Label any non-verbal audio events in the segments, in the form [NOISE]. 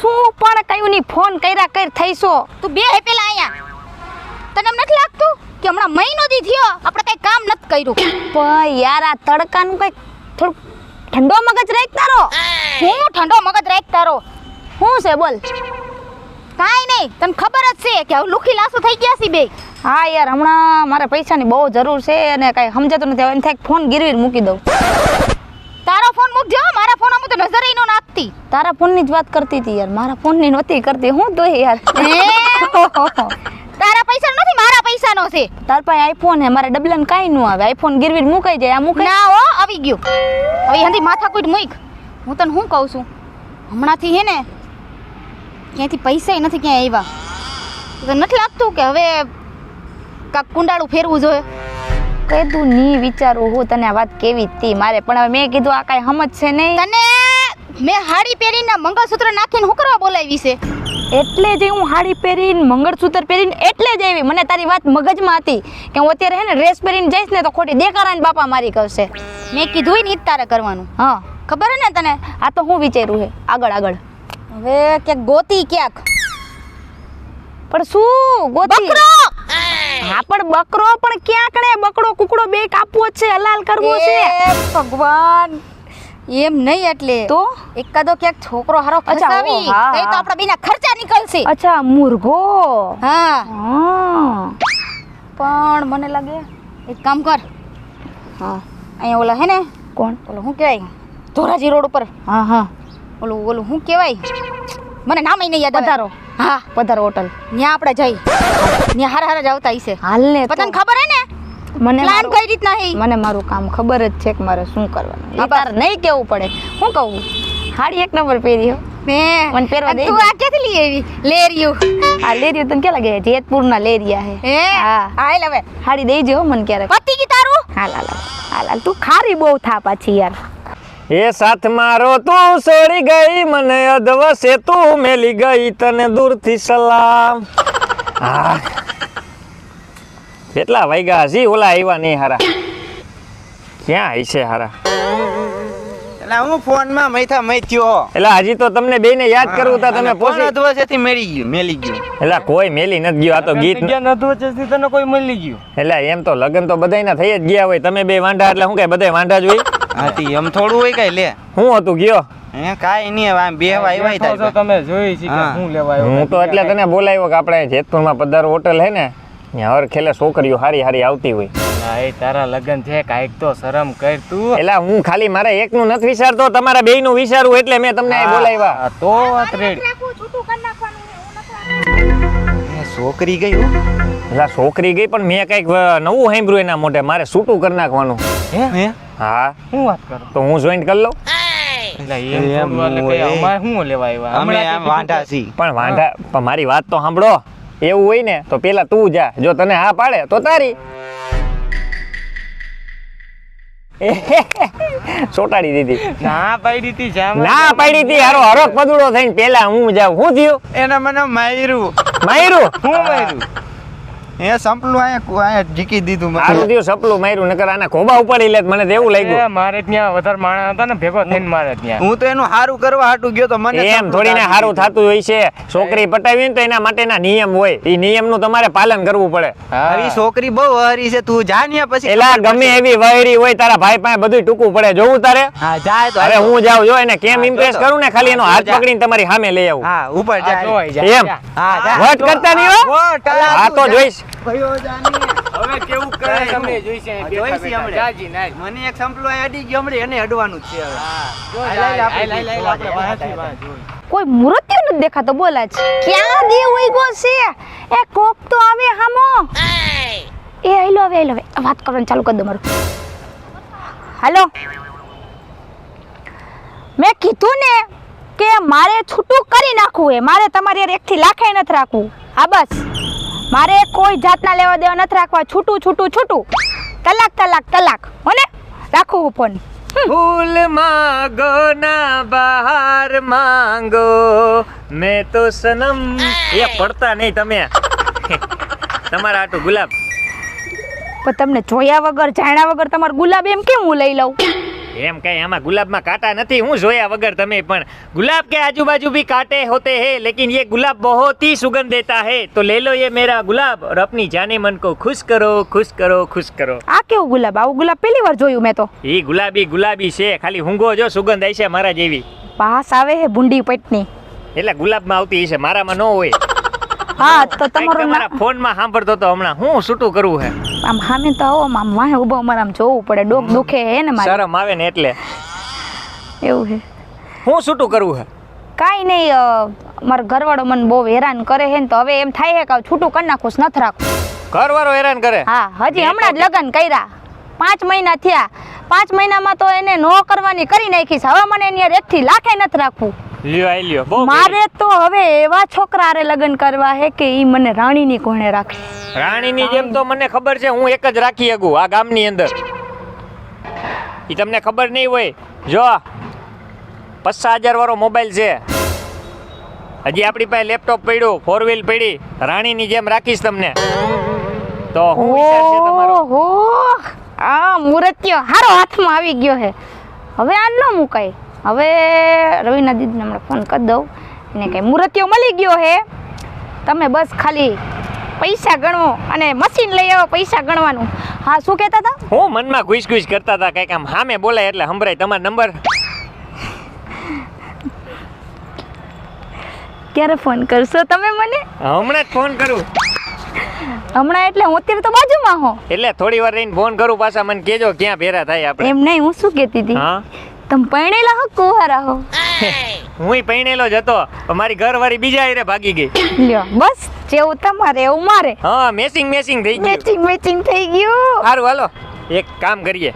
શું પણ કયું ની ફોન કર્યા કર થઈશો? તું બે હે પેલા અહીંયા. તને નથી લાગતું કે હમણાં મહિનો દી થયો આપણે કઈ કામ નથી કર્યું? પણ યાર આ તડકાનું કઈ થોડુંક ઠંડો મગજ રાખ તારો. હું ઠંડો મગજ રાખ તારો. શું છે બોલ. કાંઈ નહીં તને ખબર જ છે કે હવે લુખી લાસુ થઈ ગયા છે બે. હા યાર હમણાં મારે પૈસાની બહુ જરૂર છે અને કઈ સમજાતું નથી. હવે એમ થાય ફોન ગીરવી મૂકી દઉં. તારો ફોન મૂકજો મારા ફોન આમ તો નજર ય તારા ફોનની જ વાત કરતી હતી યાર. મારા ફોનની નહોતી કરતી. હું તો યાર. તારા પૈસા નથી મારા પૈસા નો છે. તાર પાસે આઈફોન હે મારે ડબલન કાંઈ ન આવે. આઈફોન ગિરવી મુકાઈ જાય આ મુકાઈ ના હો આવી ગયો. હવે હંધી માથા કોઈ મૂક. હું તને શું કહું છું? હમણાંથી હે ને ક્યાંથી પૈસા નથી ક્યાંય આવ્યા નથી લાગતું કે હવે કાક કુંડાળું ફેરવું જોઈએ? કીધું નહીં વિચારું હું તને આ વાત કેવી હતી. મારે પણ હવે મેં કીધું આ કાંઈ સમજ છે નહીં. તને મેં હાડી પહેરીને મંગળસૂત્ર નાખીને હું કરવા બોલાવી છે. એટલે જ હું હાડી પહેરીને મંગળસૂત્ર પહેરીને એટલે જ આવી. મને તારી વાત મગજમાં હતી કે હું અત્યારે હે ને ડ્રેસ પહેરીને જઈશ ને તો ખોટી દેકારાને બાપા મારી કરશે. મેં કીધું ને ઈ જ તારે કરવાનું. હા. ખબર હે ને તને? આ તો હું વિચાર્યું હે. આગળ આગળ. હવે ક્યાંક ગોતી ક્યાંક. પણ શું ગોતી? હા પણ બકરો પણ ક્યાંક ને બકરો કુકડો બે કાપવો છે હલાલ કરવો છે. ભગવાન! એમ નહીં એટલે તો? એકાદો ક્યાંક છોકરો હારો ફસાવી તઈ તો આપણા બેના ખર્ચા નીકળશે. અચ્છા મુર્ગો હા. પણ મને લાગે એક કામ કર. હા. અહીંયા ઓલા હે ને કોણ? ઓલો શું કહેવાય? ધોરાજી રોડ ઉપર. હા હા. ઓલું ઓલું શું કહેવાય? મને નામ નહીં યાદ. પધારો. હા. પધારો હોટલ. ત્યાં આપણે જઈ. ત્યાં હારા હારા જ આવતા હશે. હાલ ને. પતંગ ખબર હે ને? મને પ્લાન મારું- કઈ રીતના હે? મને મારું કામ ખબર જ છે કે મારે શું કરવાનું. એ તારે નહીં કેવું પડે. હું કહું? હાડી એક નંબર પહેરી હો મેં મને પહેરવા દે તું આ ક્યાંથી લઈ આવી? લેરિયું. આ લેરિયું તને કે લાગે? જેતપુર ના લેરિયા હે. હે? હા. હાલ હવે. હાડી દઈ જો મને ક્યારે પતી કી તારું? હાલ હાલ હાલ. હાલ હાલ તું ખારી બહુ થા પાછી યાર. એ સાથ મારો તું છોડી ગઈ. મને અધવસે તું મેલી ગઈ. તને દૂરથી સલામ. હા. કેટલા વાગ્યા હજી ઓલા આવ્યા નહીં હારા. ક્યાં હશે હારા? એટલે હું ફોનમાં મૈથા મૈથ્યો એટલે હજી તો તમને બેને યાદ કરવું તા તમે પોસી અધવસેથી મેળી ગયું મેલી ગયું? એટલે કોઈ મેલી નથી ગયો આ તો ગીત તને કોઈ મળી ગયું? એટલે એમ તો લગન તો બધાયના થઈ જ ગયા હોય તમે બે વાંઢા એટલે હું કઈ બધાય વાંઢા જ હોય? હાથી એમ થોડું હોય કઈ લે. હું હતું ગયો? કાઈ કાંઈ નહીં આમ બે આવ્યા તમે જોઈ છે કે હું લેવા હું તો એટલે તને બોલાવ્યો કે આપણે જેતપુરમાં પધારો હોટલ હે ને? હર ખેલે છોકરીઓ હારી હારી આવતી હોય. ભાઈ તારા લગન છે કાઈક તો શરમ કર તું. એટલે હું ખાલી મારે એકનું નથી વિચારતો તમારા બેયનું વિચારું એટલે મેં તમને અહીં બોલાવ્યા. તો વાત રેડી. છોકરી ગઈ હો. એટલે છોકરી ગઈ પણ મેં કાઈક નવું સાંભળ્યું એના મોઢે મારે છૂટું કરી નાખવાનું. હે? હા? શું વાત કરો? તો હું જોઈન્ટ કરી લઉં? પણ વાંધા પણ મારી વાત તો સાંભળો. એવું હોય ને તો પેલા તું જા. જો તને હા પાડે તો તારી. [LAUGHS] દીધી. ના પાડી હતી જામ ના પાડી હતી હારો હરક પદુડો થઈને પેલા હું જાઉં. શું થયું? એને મને માયરું માયરું શું માર્યું? એ સંપલું આયા કુ- અહીંયા ઢીકી દીધું મને. સારું દિયો સપલું માર્યું નકર આના ખોબા ઉપાડી લે મને દેવું લાગ્યું. મારે ત્યાં વધારે માણા હતા ને ભેગો થઈને મારે ત્યાં. હું તો એનું હારું કરવા હાટું ગયો તો મને એમ થોડીને હારું. થતું હોય છે. છોકરી પટાવી ને તો એના માટેના નિયમ હોય. એ નિયમનું તમારે પાલન કરવું પડે. ઈ છોકરી બહુ હરી છે તું જા પછી એલા ગમે એવી વહેરી હોય તારા ભાઈ પાસે બધું ટૂંકું પડે. જોવું તારે? હા જાય તો અરે હું જાઉં જો એને કેમ ઇમ્પ્રેસ કરું ને ખાલી એનો હાથ પકડીને તમારી સામે લઈ આવું. હા ઉપર આ જાય. એમ? હા જા. વટ કરતા નહીં હો? તું તો જોઈશ. ભયો જાની. હવે કેવું કરે? તમે હમણાં. જાજી. મને એક સંપલો અડી ગયો હમણાં એને અડવાનું છે હવે. જો આપણે. કોઈ મૃત્યુ નથી દેખાતો બોલા છે ક્યાં દે ઉઈગો છે? એ કોક તો આવે હામો. એ આઈલો આવે આઈલો વાત કરવાનું ચાલુ કરી દો મારું. હાલો. મેં કીધું ને કે મારે છૂટું કરી નાખવું એ. મારે તમારી એક એકથી લાખાય નથી રાખવું. હા બસ. મારે કોઈ જાતના લેવા દેવા નથી રાખવા. છૂટું છૂટું છૂટું. તલાક તલાક તલાક હોને? રાખું હું ફોન. ફૂલ માંગો ના બહાર માંગો. મેં તો સનમ એ પડતા નહીં તમે. તમારા આટું ગુલાબ. પણ તમને જોયા વગર જાણ્યા વગર તમારું ગુલાબ એમ કેમ હું લઈ લઉં? એમ કઈ આમાં ગુલાબમાં કાંટા નથી હું જોયા વગર તમે પણ गुलाब के आजू बाजू भी कांटे होते हैं लेकिन ये गुलाब बहुत ही सुगंध देता है तो ले लो ये मेरा गुलाब और अपनी जाने मन को खुश करो खुश करो खुश करो આ કેવું ગુલાબ આવું ગુલાબ પહેલી વાર જોયું મેં તો એ ગુલાબી ગુલાબી છે ખાલી હુંગો જો સુગંધ આવી છે મારા જેવી પાસ આવે હે ભૂંડી પેટની એટલે ગુલાબમાં આવતી છે મારામાં ન હોય હા તો તમારું તમારા ફોનમાં સાંભળતો તો હમણાં હું છૂટું કરવું હે? આમ સામે તો આવો આમ વાહે ઊભો અમારે આમ જોવું પડે ડોક દુખે હે ને મારે? શરમ આવે ને એટલે. એવું છે હું છૂટું કરવું હે? કાંઈ નહીં મારો ઘરવાળો મને બહુ હેરાન કરે ને તો હવે એમ થાય હે કે છૂટું કરી નાખું નથી રાખવું ઘરવાળો હેરાન કરે? હા હજી હમણાં જ લગ્ન કર્યા. પાંચ મહિના થયા. પાંચ મહિનામાં તો એને નો કરવાની કરી નાખીશ. હવે મને એની એકથી લાખે નથી રાખવું. લ્યો આઈ લ્યો. બહુ મારે તો હવે એવા છોકરા લગ્ન કરવા હે કે ઈ મને રાણીની કોણે રાખે. રાણીની જેમ તો મને ખબર છે હું એક જ રાખી શકું આ ગામની અંદર. ઈ તમને ખબર નહીં હોય. જો પચાસ હજાર વાળો મોબાઈલ છે. હજી આપણી પાસે લેપટોપ પડ્યું ફોર વ્હીલ પડી. રાણીની જેમ રાખીશ તમને. તો હું આ મૂર્તિઓ હારો હાથમાં આવી ગયો હે. હવે આ ન મુકાય. હવે રવિના દીદીને હમણાં ફોન કરી દઉં. એને કંઈ મૂર્તિઓ મળી ગયો હે. તમે બસ ખાલી પૈસા ગણવો અને મશીન લઈ આવો પૈસા ગણવાનું. હા શું કહેતા હતા? હું મનમાં ઘુસ ઘુસ કરતા હતા કંઈક આમ મેં બોલાય એટલે સંભળાય. તમારો નંબર? ક્યારે ફોન કરશો તમે મને? હમણાં જ ફોન કરું. હમણાં એટલે હું અત્યારે તો બાજુમાં હો. એટલે થોડી વાર રહીને ફોન કરું પાછા મને કેજો ક્યાં ભેરા થાય આપણે. એમ નહીં હું શું કહેતી હતી? હા? તમે પરણેલા હો કુહારા હો. હું પૈણેલો જ હતો મારી ઘરવાળી બીજા હીરે ભાગી ગઈ. લ્યો બસ જેવું તમારે એવું મારે. હા મેસિંગ મેસિંગ થઈ ગયું. મેચિંગ મેચિંગ થઈ ગયું. સારું હાલો એક કામ કરીએ.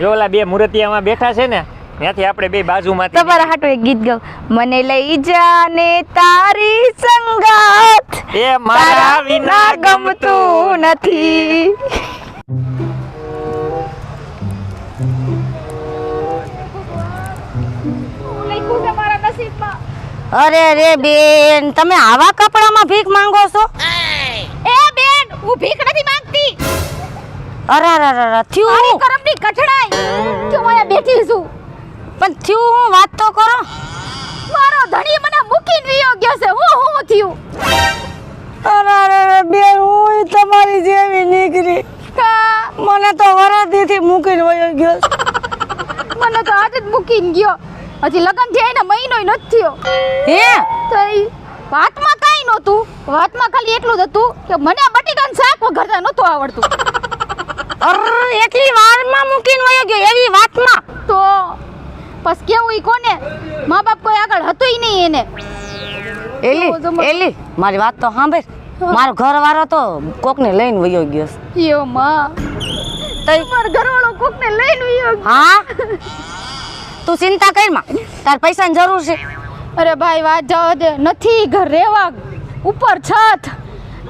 જો ઓલા બે મૂર્તિયામાં બેઠા છે ને ત્યાંથી આપણે બે બાજુમાં તમારા હાટુ એક ગીત ગાવ મને લઈ જા ને તારી સંગાત એ મારા વિના ગમતું નથી. અરે રે બેન તમે આવા કપડામાં ભીખ માંગો છો? એ બેન હું ભીખ નથી માંગતી. અરે અરે અરે અરે, થયું મારી કરમની કઠણાઈ કે હું અહીંયા બેઠી છું. પણ થયું હું? વાત તો કરો. મારો ધણી મને મૂકીને વિયો ગયો છે. હું હું થયું? અરે અરે અરે બેન હું તમારી જેવી નીકળી. મને તો વરદીથી મૂકીને વયો ગયો મને તો આજે જ મૂકીને ગયો. હજી લગન થયા એને મહિનોય નથી થયો. હે? થઈ વાતમાં કાંઈ નહોતું. વાતમાં ખાલી એટલું જ હતું કે મને આ બટેકાનું શાક વઘારતા નહોતું આવડતું. અરે એટલી વારમાં મૂકીને વયો ગયો એવી વાતમાં? તો બસ કેવું ઈ કોને? મા બાપ કોઈ આગળ હતુંય નહીં એને. એલી એલી મારી વાત તો સાંભળ. મારો ઘરવાળો તો કોકને લઈને વયો ગયો છે. યો માં. તઈ મારો ઘરવાળો કોકને લઈને વયો હા? તું ચિંતા કરમાં. તાર પૈસાની જરૂર છે. અરે ભાઈ વાત જવા દે. નથી ઘર રહેવા ઉપર છત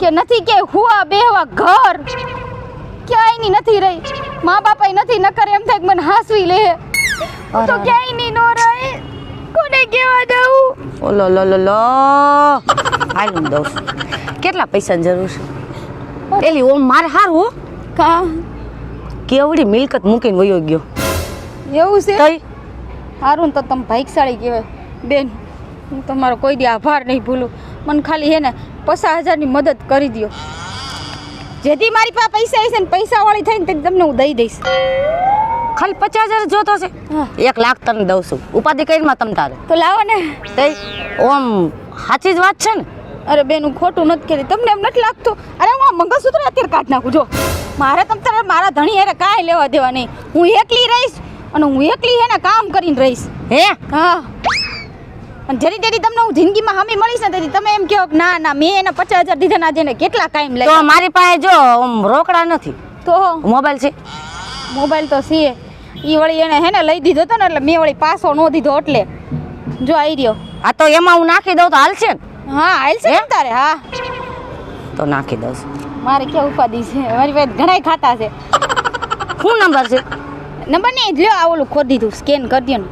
કે નથી કે હુવા બેહવા ઘર. ક્યાંયની નથી રહી. મા બાપા નથી નકર એમ થાય કે મને હાસવી લે. તો. ક્યાંયની નો રહી. કોને કેવા દઉં? ઓલો લો લો લો. હાલ હું દઉં. કેટલા પૈસાની જરૂર છે? એલી ઓમ મારે હારું કા? કેવડી મિલકત મૂકીને વયો ગયો. એવું છે? સારું તો તમે ભાઈકશાળી કહેવાય. બેન હું તમારો કોઈ દી આભાર નહીં ભૂલું. મને ખાલી હે ને પચાસ હજારની મદદ કરી દ્યો. જેથી મારી પાસે પૈસા હશે ને પૈસાવાળી થઈને તેથી તમને હું દઈ દઈશ. ખાલી પચાસ હજાર જોતો છે એક લાખ તને દઉં છું. ઉપાધિ કરીને તમ તારે. તો લાવો ને. તઈ ઓમ સાચી જ વાત છે ને? અરે બેન હું ખોટું નથી કહેતી. તમને એમ નથી લાગતું? અરે હું આ મંગળસૂત્ર અત્યારે કાઢી નાખું જો. મારે તમ તારે મારા ધણી અરે કાંઈ લેવા દેવા નહીં. હું એકલી રહીશ અને હું એકલી હે ને કામ કરીને રહીશ. હે? હા. અને જરી તેરી તમને હું જિંદગીમાં હામી મળીશ ને તેથી તમે એમ કહો કે ના ના મેં એને પચાસ હજાર દીધા ના જેને કેટલા કાયમ તો મારી પાસે જો રોકડા નથી. તો? મોબાઈલ છે. મોબાઈલ તો સીએ ઈ વળી એને હે ને લઈ દીધો હતો ને એટલે મેં વળી પાસો ન દીધો એટલે. જો આવી રહ્યો. આ તો એમાં હું નાખી દઉં તો હાલશે ને? હા હાલ છે હે? ને તારે હા. તો નાખી દઉં મારે ક્યાં ઉપાધિ છે? મારી પાસે ઘણા ખાતા છે. શું નંબર છે? નંબર નહીં લ્યો આ ઓલું ખોદી દીધું સ્કેન કરી દો ને.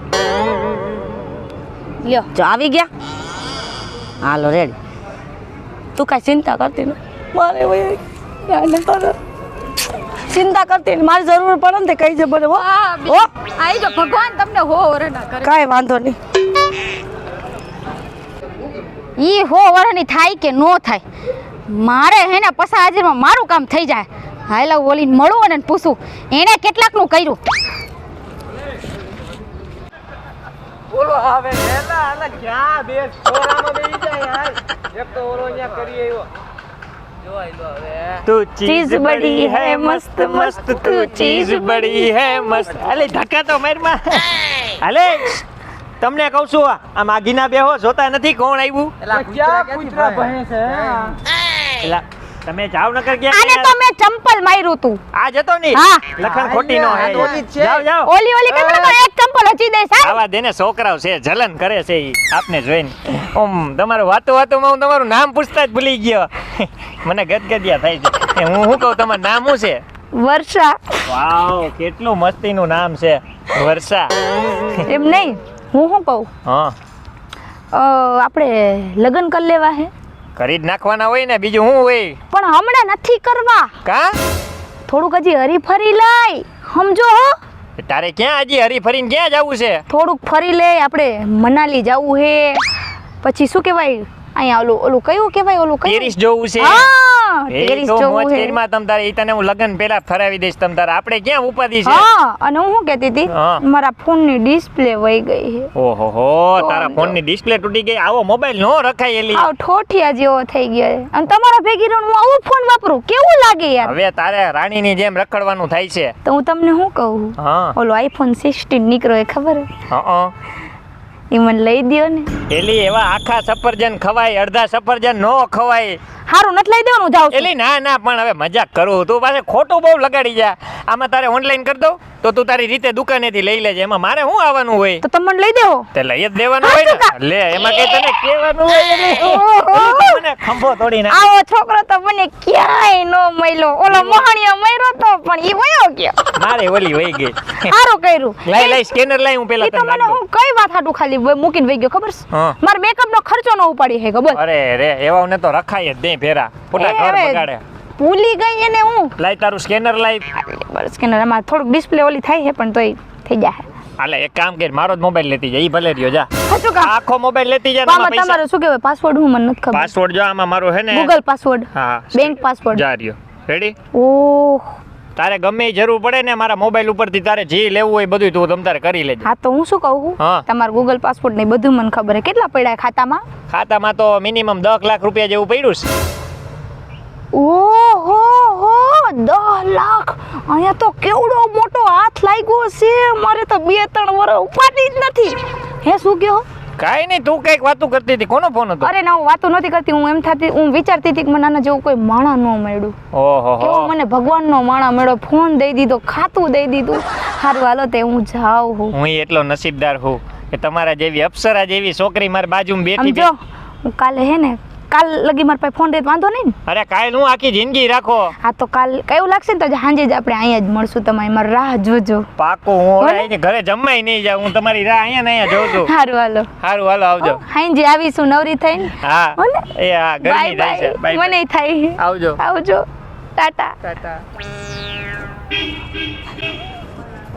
લ્યો. જો આવી ગયા? હાલો રેડી તું કાંઈ ચિંતા કરતી ને મારે ચિંતા કરતી ને મારી જરૂર પડે ને તે કહી છે હો. હો આઈ જો ભગવાન તમને હો ઓરડા કરે. કાંઈ વાંધો નહીં. ઈ હો વરણી થાય કે નો થાય? મારે હે ને પસા હાજરમાં મારું કામ થઈ જાય. હાલો ઓલીને મળું અને પૂછું એને કેટલાકનું કર્યું? બોલો હવે વેલા આલા ક્યાં બે છોરામાં બેહી જાય યાર એક તો ઓલો અહીંયા કરી આવ્યો. જોઈ લો હવે. તું ચીઝ બડી હૈ મસ્ત મસ્ત તું ચીઝ બડી હે મસ્ત. અલે ધક્કા તો મારમાં અલે તમને કહું છું આ માગીના બેહો જોતા નથી કોણ આવ્યું. ક્યાં કૂતરા છે એલા તમે જાવ નકર ગયા આને તો મેં ચંપલ માર્યું તું. આ જતો નહીં હા. લખણ ખોટી નો હે ઓલી છે. જાવ જાવ ઓલી ઓલી કઈ તો એક ચંપલ હચી દે સાહેબ આવા દેને છોકરાઓ છે જલન કરે છે ઈ. આપને જોઈને. ઓમ તમારું વાતો વાતોમાં હું તમારું નામ પૂછતા જ ભૂલી ગયો. મને ગદગદિયા થાય છે. એ હું શું કહું તમારું નામ શું છે? વર્ષા. વાવ કેટલું મસ્તીનું નામ છે. વર્ષા. એમ નહીં હું શું કહું? હા. આપણે લગ્ન કરી લેવા હે. કરી જ નાખવાના હોય ને બીજું શું હોય? પણ હમણાં નથી કરવા. કા? થોડુંક હજી હરીફરી લઈ. સમજો હો. તારે ક્યાં હજી હરીફરીને ક્યાં જવું છે? થોડુંક ફરી લે આપણે મનાલી જવું હે. પછી શું કહેવાય? અહીંયા ઓલું ઓલું કયું કહેવાય? ઓલું પેરિસ જવું છે. હા ટેરિસ તો હે. કરીમાં તમ તારે ઈ તને હું લગન પેલા ફરાવી દઈશ તમ તારે. આપણે ક્યાં ઉપાધિ છે? હા અને હું શું કહેતી હતી? હા. મારા ફોનની ડિસ્પ્લે વહી ગઈ છે ઓહો હો તારા ફોનની ડિસ્પ્લે તૂટી ગઈ. આવો મોબાઈલ નો રખાય એલી. આવ ઠોઠિયા જેવો થઈ ગયો અને તમારા ભેગી હું આવો ફોન વાપરું? કેવું લાગે યાર? હવે તારે રાણીની જેમ રખડવાનું થાય છે. તો હું તમને શું કહું? હા. ઓલો આઈફોન સિક્સટીન નીકળ્યો એ ખબર હે? હા. એ મને લઈ દ્યો ને. એલી એવા આખા સફરજન ખવાય અડધા સફરજન નો ખવાય. હારું નથી લઈ દેવાનું જાવ એલી ના ના પણ હવે મજાક કરું તું પાસે ખોટું બહુ લગાડી જા. આમાં તારે ઓનલાઈન કરી દઉં તો તું તારી રીતે દુકાનેથી લઈ લેજે. એમાં મારે શું આવવાનું હોય? તો તમને લઈ દેવો. તે લઈ જ દેવાનું હોય ને. લે એમાં કઈ તને કહેવાનું હોય મને ખંભો તોડી આવો છોકરો તો મને ક્યાંય નો મળ્યો. ઓલો મોહણિયો મર્યો તો પણ ઈ વયો ગયો. મારે ઓલી વહી ગઈ. સારું કર્યું. લઈ લઈ સ્કેનર લઈ હું પેલા તો તને મને હું કઈ વાત હાટું ખાલી મૂકીને વહી ગયો ખબર છે. મારે મેકઅપ નો ખર્ચો નો ઉપાડી હે ખબર? અરે રે એવાને તો રખાય જ ખોટા ઘર બગાડે. ભૂલી ગઈ એને હું. લાઈ તારું સ્કેનર લાઈ. સ્કેનર આમાં થોડુંક ડિસ્પ્લે ઓલી થાય છે પણ તોય થઈ જાય હાલે એક કામ કર મારો જ મોબાઈલ લેતી જા ઈ ભલે રહ્યો જા. આખો મોબાઈલ લેતી જા પૈસા તમારે શું કહેવાય? પાસવર્ડ હું મને નથી ખબર. પાસવર્ડ જો આમાં મારો હે ને ગૂગલ પાસવર્ડ હા બેંક પાસવર્ડ જા રહ્યો. Ready oh. તારે ગમે જરૂર પડે ને મારા મોબાઈલ ઉપરથી તારે જે લેવું હોય બધું તું તમ તારે કરી લેજે. હા તો હું શું કહું? હા. તમારું ગૂગલ પાસવર્ડ ને બધું મને ખબર છે. કેટલા પડ્યા ખાતામાં? ખાતામાં તો મિનિમમ 10 લાખ રૂપિયા જેવું પડ્યું છે. ઓહો! દસ લાખ. અહીંયા તો કેવડો મોટો હાથ લાગ્યો છે. મારે તો બે ત્રણ વર્ષ ઉપાડી જ નથી. હે શું કહો? કાંઈ નહીં તું કંઈક વાતું કરતી હતી. કોનો ફોન હતો? અરે ના હું વાતો નથી કરતી. હું એમ થતી હું વિચારતી હતી કે મને આના જેવું કોઈ માણા ન મળ્યું. ઓહો. કેવો મને ભગવાનનો માણા મળ્યો. ફોન દઈ દીધો ખાતું દઈ દીધું. હારું હાલો તે હું જાઉં હું. હું એટલો નસીબદાર હું કે તમારા જેવી અપ્સરા જેવી છોકરી મારી બાજુમાં બેઠી જો હું કાલે હે ને કાલ લગી મારા પાસે ફોન રહે વાંધો નહીં ને? અરે કાલ હું આખી જિંદગી રાખો. હા તો કાલ કયું લાગશે ને તો સાંજે જ આપણે અહીંયા જ મળશું તમારે મારી રાહ જોજો. પાકો હું હવે ઘરે જમવાય નહીં જાઉં હું તમારી રાહ અહીંયા ને અહીંયા જોઉં છું. સારું હાલો. સારું હાલો આવજો. હાંજે આવીશું નવરી થઈને. હા. એ હા ગરમી થાય છે. મને થાય. આવજો. આવજો. ટાટા. ટાટા.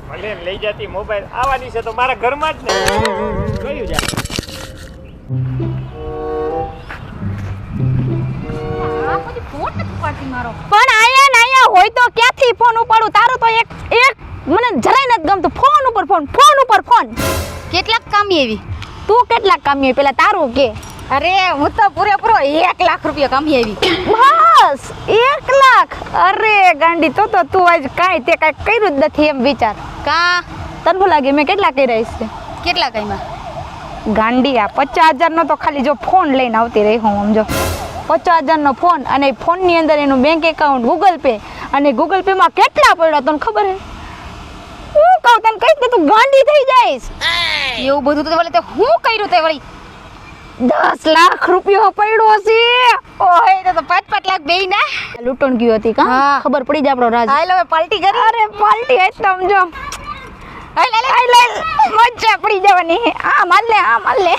ભલે લઈ જતી મોબાઈલ. આવવાની છે તો મારા ઘરમાં જ ને. કયું જા પણ આયા ને આયા હોય તો ક્યાંથી ફોન ઉપાડું? તારું તો એક એક મને જરાય નથી ગમતું. ફોન ઉપર ફોન ફોન ઉપર ફોન. કેટલાક કામી એવી તું કેટલા કામી પેલા તારું કે. અરે હું તો પૂરેપૂરો એક લાખ રૂપિયા કામી આવી. બસ એક લાખ? અરે ગાંડી તો તો તું આજ કાંઈ તે કાંઈ કર્યું જ નથી એમ વિચાર. કા? તને શું લાગે? મેં કેટલા કર્યા છે કેટલા કાઈમાં ગાંડી આ પચાસ હજારનો તો ખાલી જો ફોન લઈને આવતી રહી હું સમજો. પચાસ હજારનો ફોન અને ફોનની અંદર એનું બેંક એકાઉન્ટ ગૂગલ પે અને ગૂગલ પેમાં કેટલા પડ્યા તને ખબર હે? હું કહું તને કહીશ ને તું ગાંડી થઈ જઈશ? એવું બધું તો વળી તે હું કર્યું તે વળી? દસ લાખ રૂપિયો પડ્યો છે. ઓય તો તો પાંચ પાંચ લાખ બે ના. લૂંટણ ગયું હતી કા? ખબર પડી જાય આપણો રાજ. હાલ હવે પાર્ટી કરી. અરે પાલટી હે સમજો હાલ હાલ હાલ. લે મજા પડી જવાની આ માલ લે આ માલ લે.